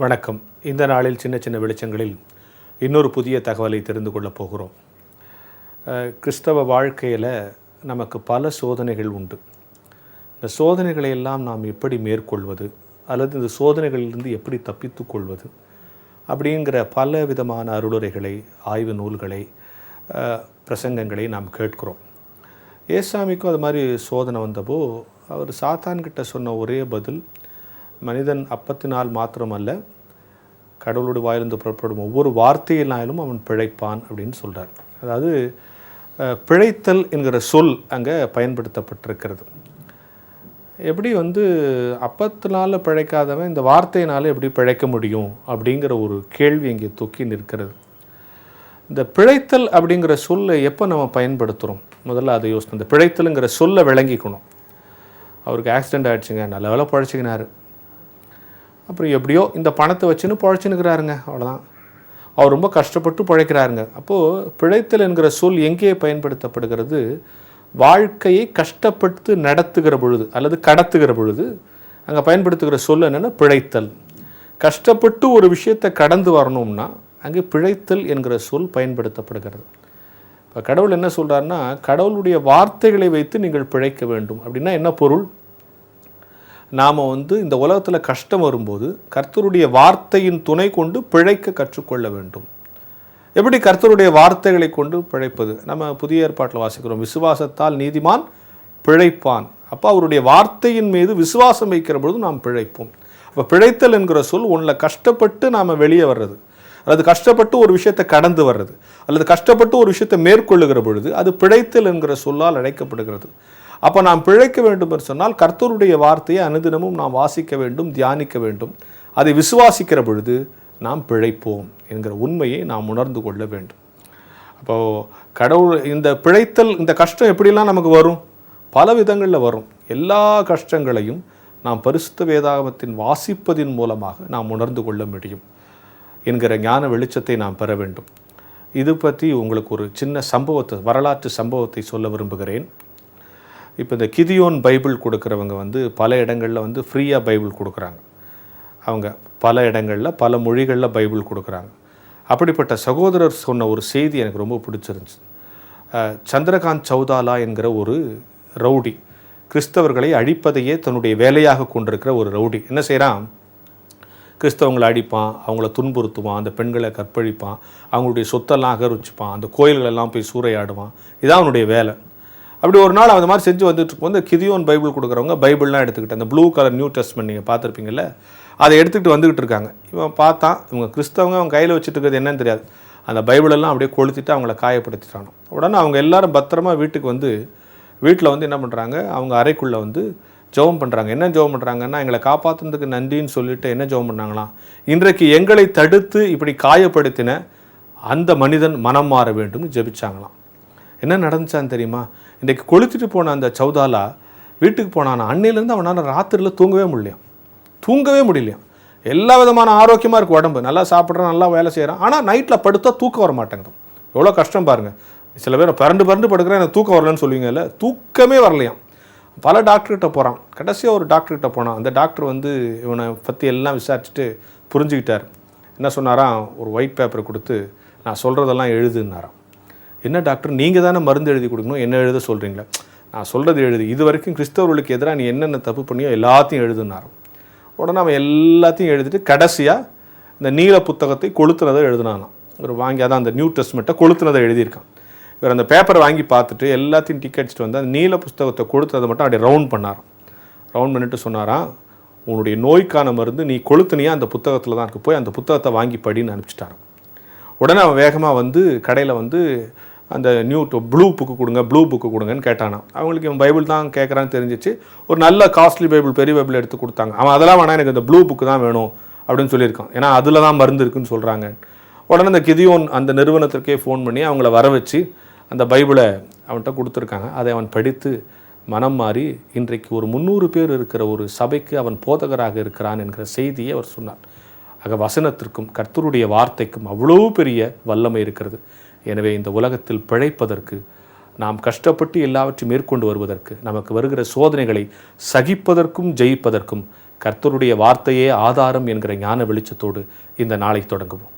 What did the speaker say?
வணக்கம். இந்த நாளில் சின்ன சின்ன வெளிச்சங்களில் இன்னொரு புதிய தகவலை தெரிந்து கொள்ளப் போகிறோம். கிறிஸ்தவ வாழ்க்கையில் நமக்கு பல சோதனைகள் உண்டு. இந்த சோதனைகளை எல்லாம் நாம் எப்படி மேற்கொள்வது அல்லது இந்த சோதனைகளிலிருந்து எப்படி தப்பித்து கொள்வது அப்படிங்கிற பல விதமான அருளுரைகளை ஆய்வு நூல்களை பிரசங்கங்களை நாம் கேட்கிறோம். ஏசாமிக்கும் அது மாதிரி சோதனை வந்தப்போ அவர் சாத்தான்கிட்ட சொன்ன ஒரே பதில் மனிதன் அப்பத்தினால் மாத்திரமல்ல கடவுளுடைய வாயிலிருந்து புறப்படும் ஒவ்வொரு வார்த்தையினாலும் அவன் பிழைப்பான் அப்படின்னு சொல்கிறார் அதாவது பிழைத்தல் என்கிற சொல் அங்கே பயன்படுத்தப்பட்டிருக்கிறது. எப்படி வந்து அப்பத்தினால் பிழைக்காதவன் இந்த வார்த்தையினால் எப்படி பிழைக்க முடியும் அப்படிங்கிற ஒரு கேள்வி இங்கே தூக்கி நிற்கிறது. இந்த பிழைத்தல் அப்படிங்கிற சொல்லை எப்போ நம்ம பயன்படுத்துகிறோம் முதல்ல அதை யோசனை இந்த பிழைத்தலுங்கிற சொல்லை விளங்கிக்கணும். அவருக்கு ஆக்சிடெண்ட் ஆகிடுச்சுங்க நல்ல வேலை பழச்சிக்கினாரு. அப்புறம் எப்படியோ இந்த பணத்தை வச்சுன்னு பழச்சினுக்கிறாருங்க அவ்வளோதான் அவர் ரொம்ப கஷ்டப்பட்டு பிழைக்கிறாருங்க. அப்போது பிழைத்தல் என்கிற சொல் எங்கே பயன்படுத்தப்படுகிறது? வாழ்க்கையை கஷ்டப்பட்டு நடத்துகிற பொழுது அல்லது கடத்துகிற பொழுது அங்கே பயன்படுத்துகிற சொல் என்னென்னா பிழைத்தல். கஷ்டப்பட்டு ஒரு விஷயத்தை கடந்து வரணும்னா அங்கே பிழைத்தல் என்கிற சொல் பயன்படுத்தப்படுகிறது. இப்போ கடவுள் என்ன சொல்கிறாருன்னா கடவுளுடைய வார்த்தைகளை வைத்து நீங்கள் பிழைக்க வேண்டும். அப்படின்னா என்ன பொருள்? நாம் வந்து இந்த உலகத்தில் கஷ்டம் வரும்போது கர்த்தருடைய வார்த்தையின் துணை கொண்டு பிழைக்க கற்றுக்கொள்ள வேண்டும். எப்படி கர்த்தருடைய வார்த்தைகளை கொண்டு பிழைப்பது? நம்ம புதிய ஏற்பாட்டில் வாசிக்கிறோம். விசுவாசத்தால் நீதிமான் பிழைப்பான். அப்போ அவருடைய வார்த்தையின் மீது விசுவாசம் வைக்கிற பொழுது நாம் பிழைப்போம். அப்போ பிழைத்தல் என்கிற சொல் உன்னில் கஷ்டப்பட்டு நாம் வெளியே வர்றது. அல்லது கஷ்டப்பட்டு ஒரு விஷயத்தை கடந்து வர்றது. அல்லது கஷ்டப்பட்டு ஒரு விஷயத்தை மேற்கொள்ளுகிற பொழுது அது பிழைத்தல் என்கிற சொல்லால் அழைக்கப்படுகிறது. அப்போ நாம் பிழைக்க வேண்டும் என்று சொன்னால் கர்த்தருடைய வார்த்தையை அனுதினமும் நாம் வாசிக்க வேண்டும் தியானிக்க வேண்டும். அதை விசுவாசிக்கிற பொழுது நாம் பிழைப்போம் என்கிற உண்மையை நாம் உணர்ந்து கொள்ள வேண்டும். அப்போது கடவுள் இந்த பிழைத்தல் இந்த கஷ்டம் எப்படிலாம் நமக்கு வரும்? பல விதங்களில் வரும். எல்லா கஷ்டங்களையும் நாம் பரிசுத்த வேதாகமத்தின் வாசிப்பதின் மூலமாக நாம் உணர்ந்து கொள்ள முடியும் என்கிற ஞான வெளிச்சத்தை நாம் பெற வேண்டும். இது பற்றி உங்களுக்கு ஒரு சின்ன சம்பவத்தை வரலாற்று சம்பவத்தை சொல்ல விரும்புகிறேன். இப்போ இந்த கிதியோன் பைபிள் கொடுக்குறவங்க வந்து பல இடங்களில் வந்து ஃப்ரீயாக பைபிள் கொடுக்குறாங்க. அவங்க பல இடங்களில் பல மொழிகளில் பைபிள் கொடுக்குறாங்க. அப்படிப்பட்ட சகோதரர் சொன்ன ஒரு செய்தி எனக்கு ரொம்ப பிடிச்சிருந்துச்சு. சந்திரகாந்த் சௌதாலா என்கிற ஒரு ரவுடி கிறிஸ்தவர்களை அழிப்பதையே தன்னுடைய வேலையாக கொண்டிருக்கிற ஒரு ரவுடி. என்ன செய்கிறான் கிறிஸ்தவங்களை அடிப்பான் அவங்கள துன்புறுத்துவான் அந்த பெண்களை கற்பழிப்பான் அவங்களுடைய சொத்தெல்லாம் அகரிச்சுப்பான் அந்த கோயில்களெல்லாம் போய் சூறையாடுவான். இதான் அவனுடைய வேலை. அப்படி ஒரு நாள் அந்த மாதிரி செஞ்சு வந்துட்டு வந்து இந்த கிதியோன் பைபிள் கொடுக்குறவங்க பைபிள்லாம் எடுத்துக்கிட்டு அந்த ப்ளூ கலர் நியூ டெஸ்ட்மெண்ட் நீங்கள் பார்த்துருப்பீங்கல்ல அதை எடுத்துக்கிட்டு வந்துக்கிட்டு இருக்காங்க. இவன் பார்த்தான் இவங்க கிறிஸ்தவங்க அவங்க கையில் வச்சுட்டு இருக்கிறது என்னன்னு தெரியாது. அந்த பைபிளெல்லாம் அப்படியே கொளுத்திட்டு அவங்கள காயப்படுத்திட்டானோ. உடனே அவங்க எல்லாரும் பத்திரமா வீட்டுக்கு வந்து வீட்டில் வந்து என்ன பண்ணுறாங்க அவங்க அறைக்குள்ளே வந்து ஜெபம் பண்ணுறாங்க என்ன ஜெபம் பண்ணுறாங்கன்னா எங்களை காப்பாற்றுனதுக்கு நன்றின்னு சொல்லிட்டு என்ன ஜெபம் பண்ணாங்களாம் இன்றைக்கு எங்களை தடுத்து இப்படி காயப்படுத்தின அந்த மனிதன் மனம் மாற வேண்டும்னு ஜெபிச்சாங்களாம். என்ன நடந்துச்சான்னு தெரியுமா? இன்றைக்கு கொளுத்திட்டு போன அந்த சௌதாலா வீட்டுக்கு போனான் அன்னையிலேருந்து அவனால் ராத்திரியில் தூங்கவே முடியலையாம் தூங்கவே முடியலையாம் எல்லா விதமான ஆரோக்கியமாக இருக்கும் உடம்பு. நல்லா சாப்பிட்றான் நல்லா வேலை செய்கிறான் ஆனால் நைட்டில் படுத்தா தூக்கம் வர மாட்டேங்குது. எவ்வளோ கஷ்டம் பாருங்கள் சில பேர் பரண்டு பரண்டு படுக்கிறேன் எனக்கு தூக்கம் வரலன்னு சொல்லுவீங்கல்ல தூக்கமே வரலையாம். பல டாக்டர்கிட்ட போகிறான் கடைசியாக ஒரு டாக்டர்கிட்ட போனான். அந்த டாக்டர் வந்து இவனை பற்றி எல்லாம் விசாரிச்சுட்டு புரிஞ்சுக்கிட்டார். என்ன சொன்னாராம்? ஒரு ஒயிட் பேப்பர் கொடுத்து நான் சொல்கிறதெல்லாம் எழுதுன்னாராம். என்ன டாக்டர் நீங்கள் தானே மருந்து எழுதி கொடுக்கணும் என்ன எழுத சொல்கிறீங்களா நான் சொல்கிறது எழுது. இது வரைக்கும் கிறிஸ்தவர்களுக்கு எதிராக நீ என்னென்ன தப்பு பண்ணியோ எல்லாத்தையும் எழுதுனாரோ உடனே அவன் எல்லாத்தையும் எழுதிட்டு கடைசியாக இந்த நீல புத்தகத்தை கொளுத்துனதை எழுதினானாம். ஒரு வாங்கி அதான் அந்த நியூ டெஸ்ட்மெண்ட்டை கொளுத்துனதை எழுதியிருக்கான். இவர் அந்த பேப்பரை வாங்கி பார்த்துட்டு எல்லாத்தையும் டிக் அடிச்சுட்டு வந்து அந்த நீல புஸ்தகத்தை கொடுத்ததை மட்டும் அப்படியே ரவுண்ட் பண்ணாராம். ரவுண்ட் பண்ணிட்டு சொன்னாராம் உன்னுடைய நோய்க்கான மருந்து நீ கொளுத்துனியா? அந்த புத்தகத்தில் தான் இருக்கு. போய் அந்த புத்தகத்தை வாங்கி படின்னு அனுப்பிச்சிட்டாராம். உடனே அவன் வேகமாக வந்து கடையில் வந்து அந்த நியூ ப்ளூ புக்கு கொடுங்க ப்ளூ புக்கு கொடுங்கன்னு கேட்டானா அவங்களுக்கு இவன் பைபிள் தான் கேட்குறான்னு தெரிஞ்சிச்சு. ஒரு நல்ல காஸ்ட்லி பைபிள் பெரிய பைபிள் எடுத்து கொடுத்தாங்க. அவன் அதெல்லாம் வேணாம் எனக்கு இந்த ப்ளூ புக்கு தான் வேணும் அப்படின்னு சொல்லியிருக்கான். ஏன்னா அதில் தான் மருந்து இருக்குன்னு சொல்கிறாங்க உடனே அந்த கிதியோன் அந்த நிறுவனத்திற்கே ஃபோன் பண்ணி அவங்கள வர வச்சு அந்த பைபிளை அவன்கிட்ட கொடுத்துருக்காங்க. அதை அவன் படித்து மனம் மாறி இன்றைக்கு ஒரு முந்நூறு பேர் இருக்கிற ஒரு சபைக்கு அவன் போதகராக இருக்கிறான் என்கிற செய்தியை அவர் சொன்னார். ஆக வசனத்திற்கும் கர்த்தருடைய வார்த்தைக்கும் அவ்வளோ பெரிய வல்லமை இருக்கிறது. எனவே இந்த உலகத்தில் பிழைப்பதற்கு நாம் கஷ்டப்பட்டு எல்லாவற்றையும் மேற்கொண்டு வருவதற்கு நமக்கு வருகிற சோதனைகளை சகிப்பதற்கும் ஜெயிப்பதற்கும் கர்த்தருடைய வார்த்தையே ஆதாரம் என்கிற ஞான வெளிச்சத்தோடு இந்த நாளை தொடங்குவோம்.